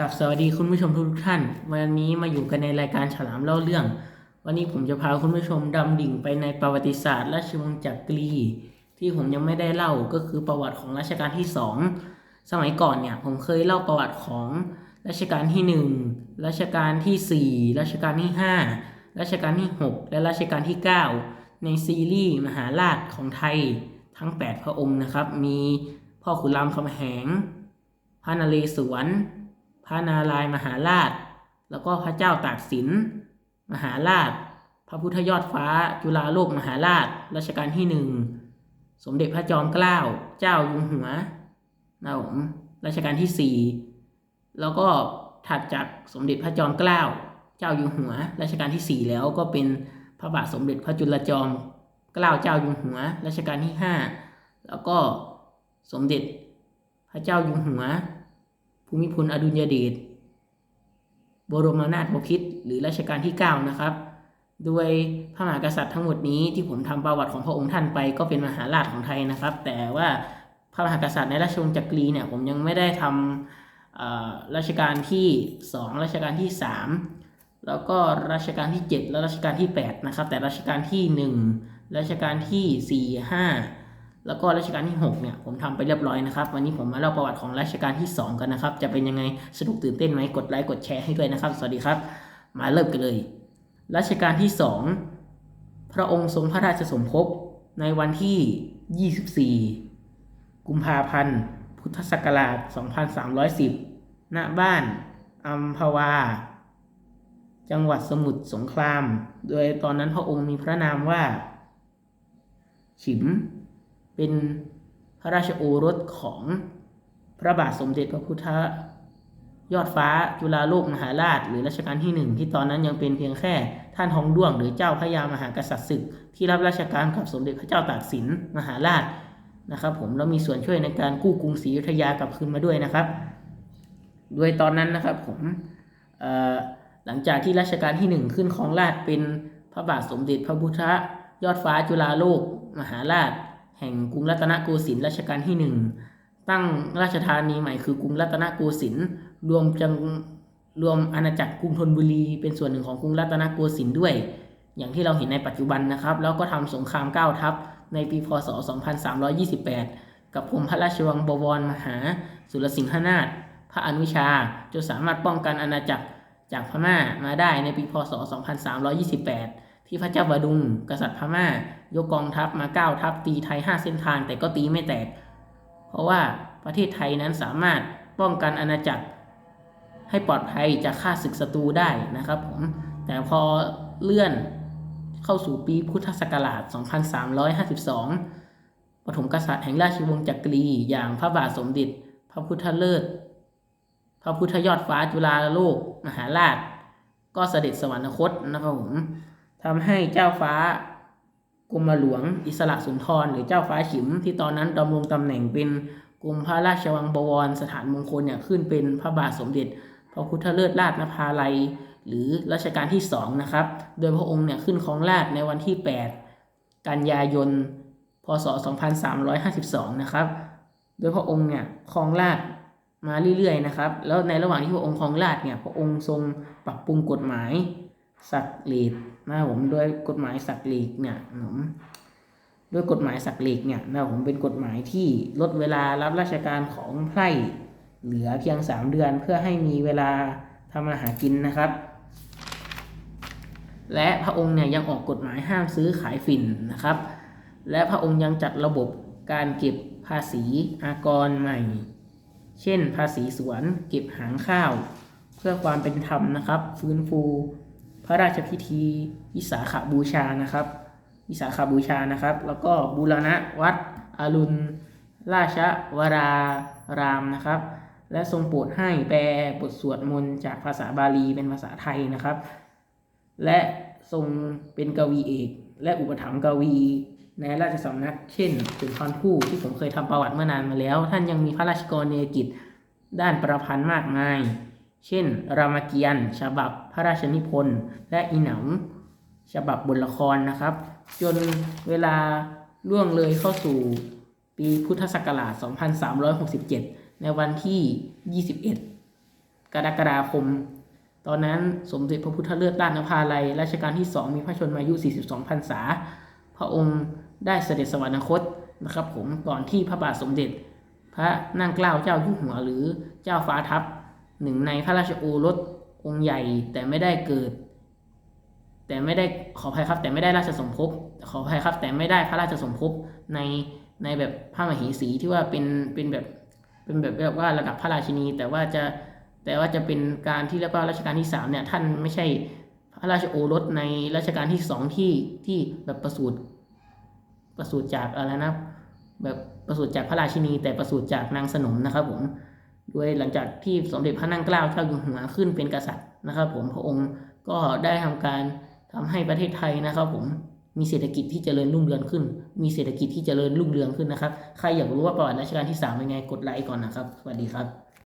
กับสวัสดีคุณผู้ชมทุกท่าน วันนี้มาอยู่กันในรายการฉลามเล่าเรื่อง วันนี้ผมจะพาคุณผู้ชมดำดิ่งไปในประวัติศาสตร์ราชวงศ์จักรี ที่ผมยังไม่ได้เล่าก็คือประวัติของรัชกาลที่สองสมัยก่อนเนี่ยผมเคยเล่าประวัติของรัชกาลที่หนึ่งรัชกาลที่สี่รัชกาลที่ห้ารัชกาลที่หกและรัชกาลที่เก้าในซีรีส์มหาราชของไทยทั้ง8พระองค์นะครับ มีพ่อขุนรามคำแหงพระนเรศวร ระนารายมหาราช แล้วก็พระเจ้าตากสิน มหาราช พระพุทธยอดฟ้า จุฬาโลกมหาราชรัชกาลที่หนึ่งสมเด็จพระจอมเกล้าเจ้าอยู่หัวนะผมรัชกาลที่สี่แล้วก็ถัดจากสมเด็จพระจอมเกล้าเจ้าอยู่หัวรัชกาลที่สี่แล้วก็เป็นพระบาทสมเด็จพระจุลจอมเกล้าเจ้าอยู่หัวรัชกาลที่ห้าแล้วก็สมเด็จพระเจ้าอยู่หัว ภูมิพลอดุลยเดชบรมนาถบพิตรหรือรัชกาลที่ 9 นะครับ โดยพระมหากษัตริย์ทั้งหมดนี้ที่ผมทำประวัติของพระองค์ท่านไปก็เป็นมหาราชของไทยนะครับ แต่ว่าพระมหากษัตริย์ในราชวงศ์จักรีเนี่ยผมยังไม่ได้ทำรัชกาลที่ 2 รัชกาลที่ 3 แล้วก็รัชกาลที่ 7 และรัชกาลที่ 8 นะครับ แต่รัชกาลที่ 1 รัชกาลที่ 4 5 แล้วก็รัชกาลที่6เนี่ยผมทำไปเรียบร้อยนะครับ วันนี้ผมมาเล่าประวัติของรัชกาลที่ 2 กันนะครับ จะเป็นยังไงสนุกตื่นเต้นไหมกดไลค์กดแชร์ให้ด้วยนะครับ สวัสดีครับ มาเริ่มกันเลย รัชกาลที่ 2 พระองค์ทรงพระราชสมภพในวันที่ 24 กุมภาพันธ์ พุทธศักราช 2310 ณ บ้านอัมพวา จังหวัดสมุทรสงคราม โดยตอนนั้นพระองค์มีพระนามว่า ฉิม เป็นพระราชโอรสของพระบาทสมเด็จพระพุทธยอดฟ้าจุฬาโลกมหาราช หรือรัชกาลที่หนึ่งที่ตอนนั้นยังเป็นเพียงแค่ท่านทองด้วง หรือเจ้าพระยามหากษัตริย์ศึก ที่รับราชการกับสมเด็จพระเจ้าตากสินมหาราชนะครับผมแล้วมีส่วนช่วยในการกู้กรุงศรีอยุธยากลับคืนมาด้วยนะครับ โดยตอนนั้นนะครับผมหลังจากที่รัชกาลที่หนึ่งขึ้นครองราชเป็นพระบาทสมเด็จพระพุทธยอดฟ้าจุฬาโลกมหาราช แห่งกรุงรัตนโกสินทร์รัชกาลที่หนึ่งตั้งราชธานีใหม่คือกรุงรัตนโกสินทร์รวมจังรวมอาณาจักรกรุงธนบุรี เป็นส่วนหนึ่งของกรุงรัตนโกสินทร์ด้วย อย่างที่เราเห็นในปัจจุบันนะครับ แล้วก็ทำสงครามเก้าทัพในปีพศ 2328 กับกรมพระราชวังบวรมหา สุรสิงหนาถพระอนุชาจนสามารถป้องกันอาณาจักรจากพม่ามาได้ในปีพศ 2328 ที่พระเจ้าบดุงกษัตริย์พม่า ยกกองทัพมาเก้าทัพตีไทย5เส้นทางแต่ก็ตีไม่แตก เพราะว่าประเทศไทยนั้นสามารถป้องกันอาณาจักร ให้ปลอดภัยจากข้าศึกศัตรูได้นะครับผมแต่พอเลื่อนเข้าสู่ปีพุทธศักราช 2352 ปฐมกษัตริย์แห่งราชวงศ์จักรีอย่างพระบาทสมเด็จ พระพุทธเลิศ พระพุทธยอดฟ้าจุฬาโลกมหาราช ก็เสด็จสวรรคตนะครับผม ทำให้เจ้าฟ้ากรมหลวงอิสระสุนทรหรือเจ้าฟ้าฉิม ที่ตอนนั้นดำรงตำแหน่งเป็นกรมพระราชวังบวรสถานมงคลเนี่ยขึ้นเป็นพระบาทสมเด็จ พระพุทธเลิศราชนภาลัย หรือรัชกาลที่สองนะครับ โดยพระองค์เนี่ยขึ้นครองราชในวันที่ 8 กันยายน พศ 2352 นะครับ โดยพระองค์เนี่ยครองราชมาเรื่อยๆนะครับ แล้วในระหว่างที่พระองค์ครองราชเนี่ยพระองค์ทรงปรับปรุงกฎหมายสักเลด นะผมโดยกฎหมายสักเลกเนี่ยผมด้วยกฎหมายสักเลกเนี่ยนะผมเป็นกฎหมายที่ลดเวลารับราชการของไพร่เหลือเพียง 3 เดือนเพื่อให้มีเวลาทำมาหากินนะครับ และพระองค์เนี่ยยังออกกฎหมายห้ามซื้อขายฝิ่นนะครับ และพระองค์ยังจัดระบบการเก็บภาษีอากรใหม่ เช่น ภาษีสวนเก็บหางข้าว เพื่อความเป็นธรรมนะครับ ฟื้นฟู ระราชพิธีวิสาขบูชานะครับ วิสาขบูชานะครับ แล้วก็บูรณะวัดอรุณราชวรารามนะครับ และทรงโปรดให้แปลบทสวดมนต์จากภาษาบาลีเป็นภาษาไทยนะครับ และทรงเป็นกวีเอก และอุปถัมภ์กวีในราชสำนัก เช่นสุนทรภู่ที่ผมเคยทำประวัติเมื่อนานมาแล้ว ท่านยังมีพระราชกรณียกิจด้านประพันธ์มากมาย เช่น รามเกียรติ์ฉบับพระราชนิพนธ์และอีหนังฉบับบทละครนะครับ จนเวลาล่วงเลยเข้าสู่ปีพุทธศักราช 2367 ในวันที่ 21 กรกฎาคม ตอนนั้นสมเด็จพระพุทธเลิศด้านนภาลัยรัชกาลที่สองมีพระชนมายุ 42 พรรษา พระองค์ได้เสด็จสวรรคตนะครับผมก่อนที่พระบาทสมเด็จ พระนั่งเกล้าเจ้าอยู่หัวหรือเจ้าฟ้าทัพ หนึ่งในพระราชโอรสองค์ใหญ่แต่ไม่ได้เกิด แต่ไม่ได้ขออภัยครับ แต่ไม่ได้ราชสมภพขออภัยครับ แต่ไม่ได้พระราชสมภพในในแบบพระมเหสีที่ว่าเป็นเป็นแบบเป็นแบบแบบว่าระดับพระราชินี แต่ว่าจะแต่ว่าจะเป็นการที่เรียกว่ารัชกาลที่สามเนี่ยท่านไม่ใช่พระราชโอรสในรัชกาลที่สองที่ที่แบบประสูติประสูติจากอะไรนะแบบประสูติจากพระราชินี แต่ประสูติจากนางสนมนะครับผม โดยหลังจากที่สมเด็จพระนั่งเกล้าเจ้าอยู่หัวขึ้นเป็นกษัตริย์นะครับ ผมพระองค์ก็ได้ทำการทำให้ประเทศไทยนะครับ ผมมีเศรษฐกิจที่เจริญรุ่งเรืองขึ้น มีเศรษฐกิจที่เจริญรุ่งเรืองขึ้นนะครับ ใครอยากรู้ว่าประวัติรัชกาลที่สามเป็นไงกดไลค์ก่อนนะครับ สวัสดีครับ